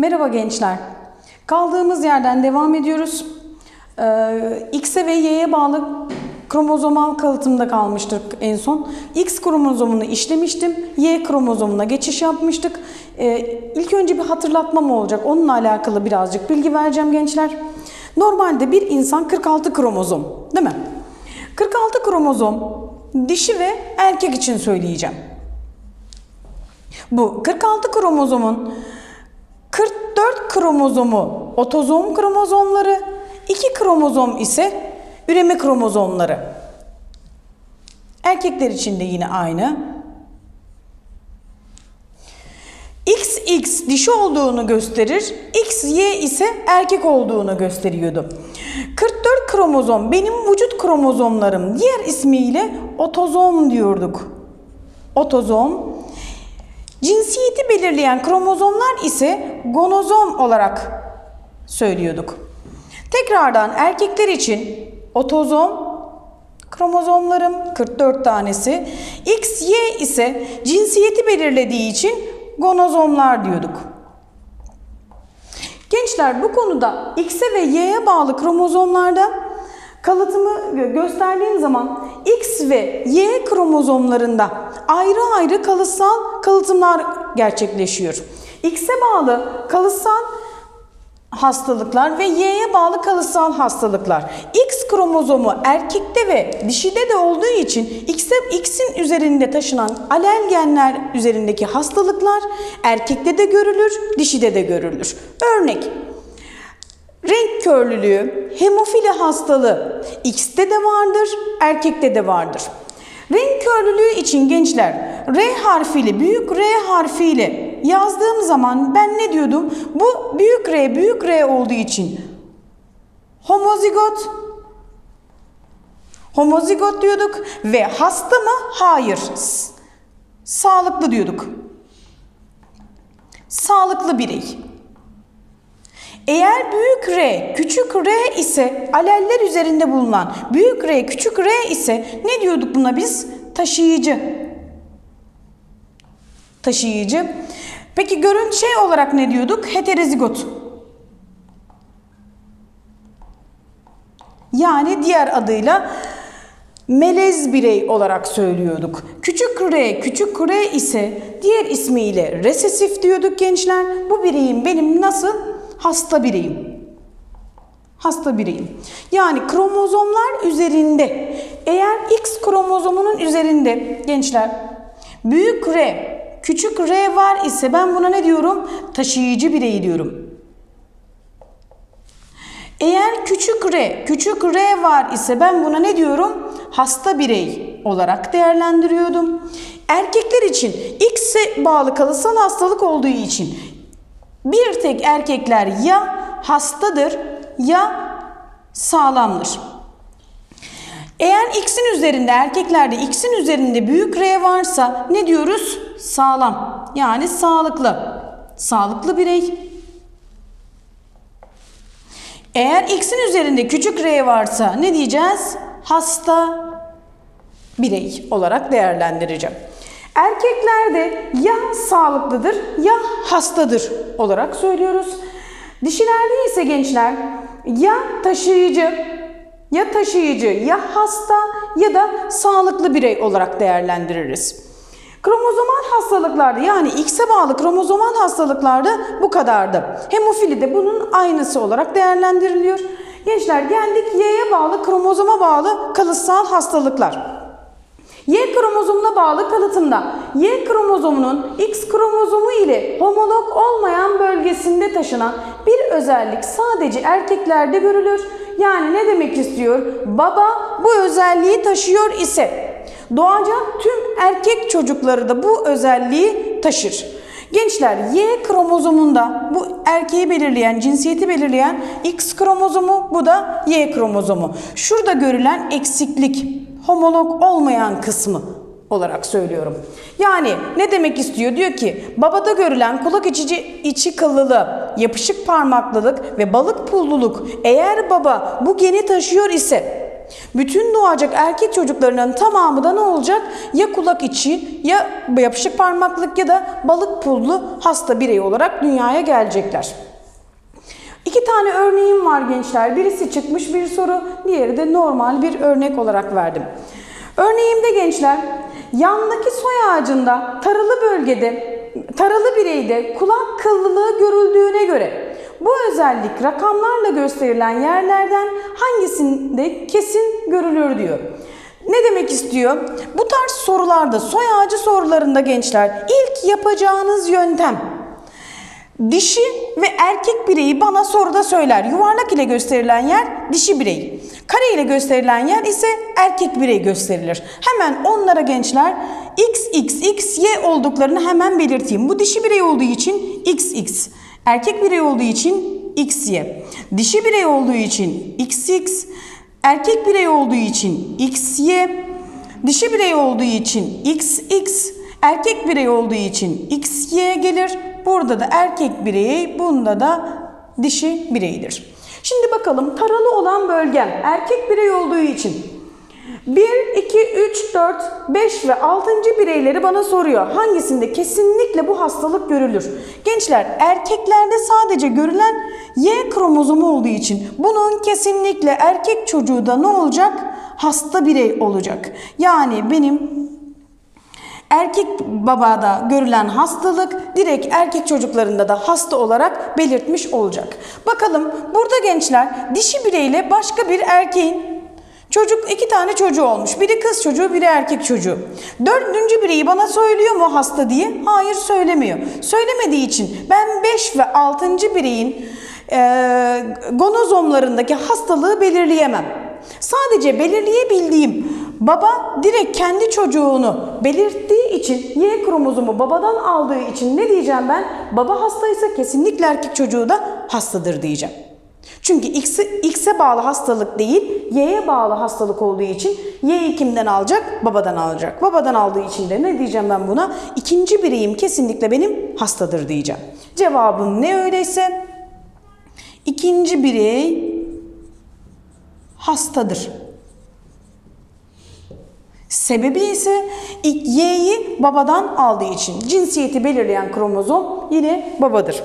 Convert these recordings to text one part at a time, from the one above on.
Merhaba gençler. Kaldığımız yerden devam ediyoruz. Ee, X'e ve Y'ye bağlı kromozomal kalıtımda kalmıştık en son. X kromozomunu işlemiştim. Y kromozomuna geçiş yapmıştık. Ee, ilk önce bir hatırlatmam olacak. Onunla alakalı birazcık bilgi vereceğim gençler. Normalde bir insan 46 kromozom değil mi? 46 kromozom dişi ve erkek için söyleyeceğim. Bu 46 kromozomun 44 kromozomu otozom kromozomları, 2 kromozom ise üreme kromozomları. Erkekler için de yine aynı. XX dişi olduğunu gösterir, XY ise erkek olduğunu gösteriyordu. 44 kromozom benim vücut kromozomlarım. Diğer ismiyle otozom diyorduk. Otozom. Cinsiyeti belirleyen kromozomlar ise gonozom olarak söylüyorduk. Tekrardan erkekler için otozom kromozomlarım 44 tanesi, XY ise cinsiyeti belirlediği için gonozomlar diyorduk. Gençler bu konuda X'e ve Y'ye bağlı kromozomlarda kalıtımı gö- gösterdiğim zaman X ve Y kromozomlarında ayrı ayrı kalıtsal kalıtımlar gerçekleşiyor. X'e bağlı kalıtsal hastalıklar ve Y'ye bağlı kalıtsal hastalıklar. X kromozomu erkekte ve dişide de olduğu için X'e X'in üzerinde taşınan alel genler üzerindeki hastalıklar erkekte de görülür, dişide de görülür. Örnek Renk körlülüğü, hemofili hastalığı X'te de vardır, erkekte de vardır. Renk körlülüğü için gençler R harfiyle, büyük R harfiyle yazdığım zaman ben ne diyordum? Bu büyük R, büyük R olduğu için homozigot homozigot diyorduk ve hasta mı? Hayır. Sağlıklı diyorduk. Sağlıklı birey. Eğer büyük R, küçük R ise aleller üzerinde bulunan büyük R, küçük R ise ne diyorduk buna biz? Taşıyıcı. Taşıyıcı. Peki görüntü şey olarak ne diyorduk? Heterozigot. Yani diğer adıyla melez birey olarak söylüyorduk. Küçük R, küçük R ise diğer ismiyle resesif diyorduk gençler. Bu bireyim benim nasıl? Hasta bireyim. Hasta bireyim. Yani kromozomlar üzerinde eğer X kromozomunun üzerinde gençler büyük R, küçük R var ise ben buna ne diyorum? Taşıyıcı birey diyorum. Eğer küçük R, küçük R var ise ben buna ne diyorum? Hasta birey olarak değerlendiriyordum. Erkekler için X'e bağlı kalıtsal hastalık olduğu için bir tek erkekler ya hastadır ya sağlamdır. Eğer X'in üzerinde erkeklerde X'in üzerinde büyük R varsa ne diyoruz? Sağlam. Yani sağlıklı. Sağlıklı birey. Eğer X'in üzerinde küçük R varsa ne diyeceğiz? Hasta birey olarak değerlendireceğim. Erkeklerde ya sağlıklıdır ya hastadır olarak söylüyoruz. Dişilerde ise gençler ya taşıyıcı ya taşıyıcı ya hasta ya da sağlıklı birey olarak değerlendiririz. Kromozomal hastalıklarda yani X'e bağlı kromozomal hastalıklarda bu kadardı. Hemofili de bunun aynısı olarak değerlendiriliyor. Gençler geldik Y'ye bağlı kromozoma bağlı kalıtsal hastalıklar. Y kromozomuna bağlı kalıtımda Y kromozomunun X kromozomu ile homolog olmayan bölgesinde taşınan bir özellik sadece erkeklerde görülür. Yani ne demek istiyor? Baba bu özelliği taşıyor ise doğacak tüm erkek çocukları da bu özelliği taşır. Gençler Y kromozomunda bu erkeği belirleyen, cinsiyeti belirleyen X kromozomu, bu da Y kromozomu. Şurada görülen eksiklik homolog olmayan kısmı olarak söylüyorum. Yani ne demek istiyor? Diyor ki babada görülen kulak içi, içi kıllılığı, yapışık parmaklılık ve balık pulluluk eğer baba bu geni taşıyor ise Bütün doğacak erkek çocuklarının tamamı da ne olacak? Ya kulak içi ya yapışık parmaklık ya da balık pullu hasta birey olarak dünyaya gelecekler. İki tane örneğim var gençler. Birisi çıkmış bir soru, diğeri de normal bir örnek olarak verdim. Örneğimde gençler, yandaki soy ağacında taralı bölgede, taralı bireyde kulak kıllılığı görüldüğüne göre bu özellik rakamlarla gösterilen yerlerden hangisinde kesin görülür diyor. Ne demek istiyor? Bu tarz sorularda, soy ağacı sorularında gençler ilk yapacağınız yöntem Dişi ve erkek bireyi bana soruda söyler. Yuvarlak ile gösterilen yer dişi birey. Kare ile gösterilen yer ise erkek birey gösterilir. Hemen onlara gençler x, x, x, y olduklarını hemen belirteyim. Bu dişi birey olduğu için x, x. Erkek birey olduğu için x, y. Dişi birey olduğu için x, x. Erkek birey olduğu için x, y. Dişi birey olduğu için x, x. Erkek birey olduğu için x, y gelir. Burada da erkek birey, bunda da dişi bireydir. Şimdi bakalım taralı olan bölgem erkek birey olduğu için 1, 2, 3, 4, 5 ve 6. bireyleri bana soruyor. Hangisinde kesinlikle bu hastalık görülür? Gençler erkeklerde sadece görülen Y kromozomu olduğu için bunun kesinlikle erkek çocuğu da ne olacak? Hasta birey olacak. Yani benim Erkek babada görülen hastalık direkt erkek çocuklarında da hasta olarak belirtmiş olacak. Bakalım burada gençler dişi bireyle başka bir erkeğin çocuk iki tane çocuğu olmuş. Biri kız çocuğu biri erkek çocuğu. Dördüncü bireyi bana söylüyor mu hasta diye? Hayır söylemiyor. Söylemediği için ben 5 ve 6. bireyin e, gonozomlarındaki hastalığı belirleyemem. Sadece belirleyebildiğim baba direkt kendi çocuğunu belirttiği için Y kromozomu babadan aldığı için ne diyeceğim ben? Baba hastaysa kesinlikle erkek çocuğu da hastadır diyeceğim. Çünkü X'e X'e bağlı hastalık değil, Y'ye bağlı hastalık olduğu için Y'yi kimden alacak? Babadan alacak. Babadan aldığı için de ne diyeceğim ben buna? İkinci bireyim kesinlikle benim hastadır diyeceğim. Cevabım ne öyleyse? İkinci birey hastadır. Sebebi ise Y'yi babadan aldığı için. Cinsiyeti belirleyen kromozom yine babadır.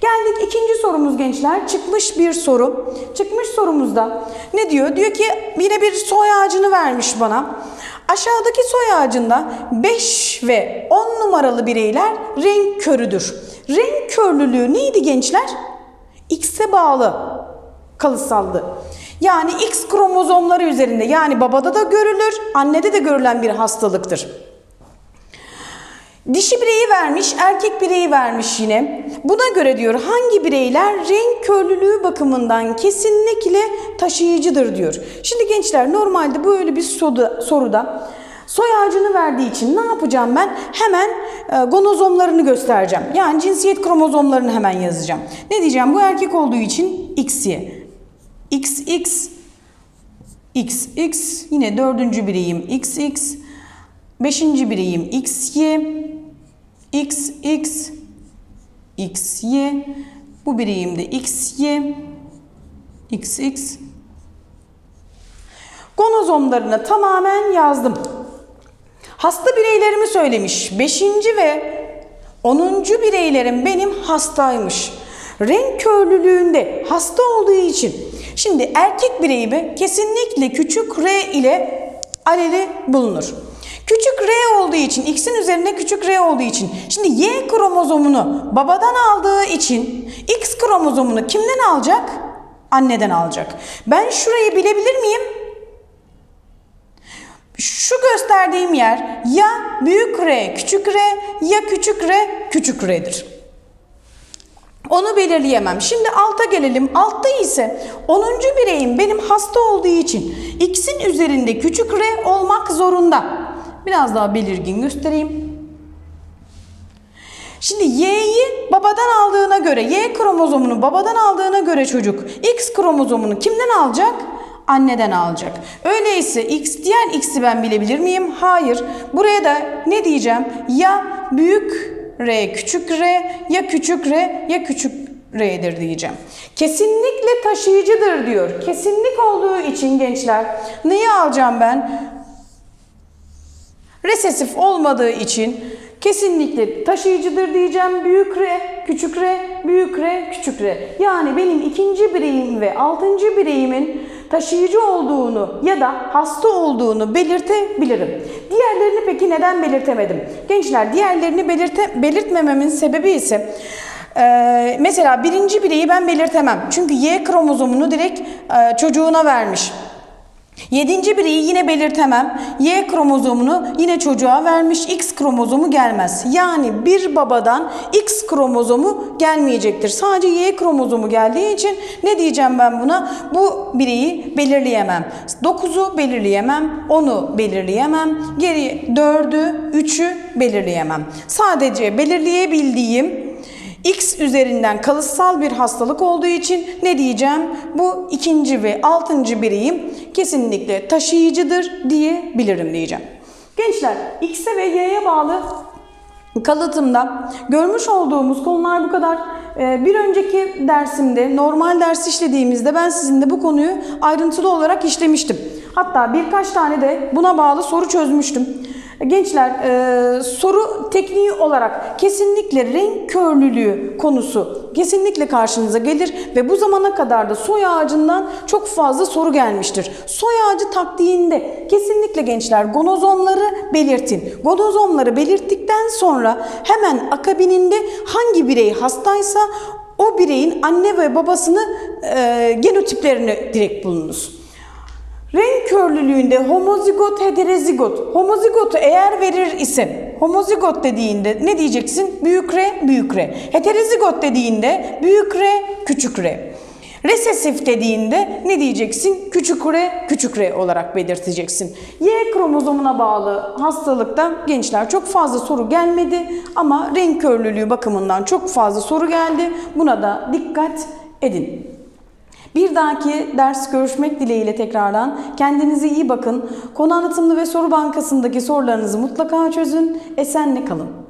Geldik ikinci sorumuz gençler. Çıkmış bir soru. Çıkmış sorumuzda ne diyor? Diyor ki yine bir soy ağacını vermiş bana. Aşağıdaki soy ağacında 5 ve 10 numaralı bireyler renk körüdür. Renk körlülüğü neydi gençler? X'e bağlı kalıtsaldı. Yani X kromozomları üzerinde yani babada da görülür, annede de görülen bir hastalıktır. Dişi bireyi vermiş, erkek bireyi vermiş yine. Buna göre diyor hangi bireyler renk körlülüğü bakımından kesinlikle taşıyıcıdır diyor. Şimdi gençler normalde böyle bir soruda, soy ağacını verdiği için ne yapacağım ben? Hemen e, gonozomlarını göstereceğim. Yani cinsiyet kromozomlarını hemen yazacağım. Ne diyeceğim? Bu erkek olduğu için XY. XX, XX, yine dördüncü bireyim XX, beşinci bireyim XY, XX, XY, bu bireyim de XY, XX. Gonozomlarını tamamen yazdım. Hasta bireylerimi söylemiş. Beşinci ve onuncu bireylerim benim hastaymış. Renk körlülüğünde hasta olduğu için Şimdi erkek bireyimi kesinlikle küçük r ile aleli bulunur. Küçük r olduğu için, x'in üzerinde küçük r olduğu için. Şimdi y kromozomunu babadan aldığı için x kromozomunu kimden alacak? Anneden alacak. Ben şurayı bilebilir miyim? Şu gösterdiğim yer ya büyük R küçük R ya küçük R küçük R'dir. Onu belirleyemem. Şimdi alta gelelim. Altta ise 10. bireyim benim hasta olduğu için x'in üzerinde küçük r olmak zorunda. Biraz daha belirgin göstereyim. Şimdi y'yi babadan aldığına göre, y kromozomunu babadan aldığına göre çocuk x kromozomunu kimden alacak? Anneden alacak. Öyleyse x diğer x'i ben bilebilir miyim? Hayır. Buraya da ne diyeceğim? Ya büyük R küçük R ya küçük R ya küçük R'dir diyeceğim. Kesinlikle taşıyıcıdır diyor. Kesinlik olduğu için gençler neyi alacağım ben? Resesif olmadığı için kesinlikle taşıyıcıdır diyeceğim. Büyük R, küçük R, büyük R, küçük R. Yani benim ikinci bireyim ve altıncı bireyimin taşıyıcı olduğunu ya da hasta olduğunu belirtebilirim. Diğerlerini peki neden belirtemedim? Gençler diğerlerini belirte, belirtmememin sebebi ise ee, mesela birinci bireyi ben belirtemem. Çünkü Y kromozomunu direkt e, çocuğuna vermiş. Yedinci bireyi yine belirtemem. Y kromozomunu yine çocuğa vermiş. X kromozomu gelmez. Yani bir babadan X kromozomu gelmeyecektir. Sadece Y kromozomu geldiği için ne diyeceğim ben buna? Bu bireyi belirleyemem. 9'u belirleyemem. 10'u belirleyemem. Geri 4'ü, 3'ü belirleyemem. Sadece belirleyebildiğim X üzerinden kalıtsal bir hastalık olduğu için ne diyeceğim? Bu ikinci ve altıncı bireyim kesinlikle taşıyıcıdır diyebilirim diyeceğim. Gençler X'e ve Y'ye bağlı kalıtımda görmüş olduğumuz konular bu kadar. Ee, Bir önceki dersimde normal ders işlediğimizde ben sizinle bu konuyu ayrıntılı olarak işlemiştim. Hatta birkaç tane de buna bağlı soru çözmüştüm. Gençler e, soru tekniği olarak kesinlikle renk körlülüğü konusu kesinlikle karşınıza gelir ve bu zamana kadar da soy ağacından çok fazla soru gelmiştir. Soy ağacı taktiğinde kesinlikle gençler gonozomları belirtin. Gonozomları belirttikten sonra hemen akabininde hangi birey hastaysa o bireyin anne ve babasını e, genotiplerini direkt bulunuz. Renk körlülüğünde homozigot, heterozigot. Homozigotu eğer verir ise homozigot dediğinde ne diyeceksin? Büyük R, büyük R. Heterozigot dediğinde büyük R, küçük R. Resesif dediğinde ne diyeceksin? Küçük R, küçük R olarak belirteceksin. Y kromozomuna bağlı hastalıkta gençler çok fazla soru gelmedi ama renk körlülüğü bakımından çok fazla soru geldi. Buna da dikkat edin. Bir dahaki ders görüşmek dileğiyle tekrardan kendinize iyi bakın. Konu anlatımlı ve soru bankasındaki sorularınızı mutlaka çözün. Esenle kalın.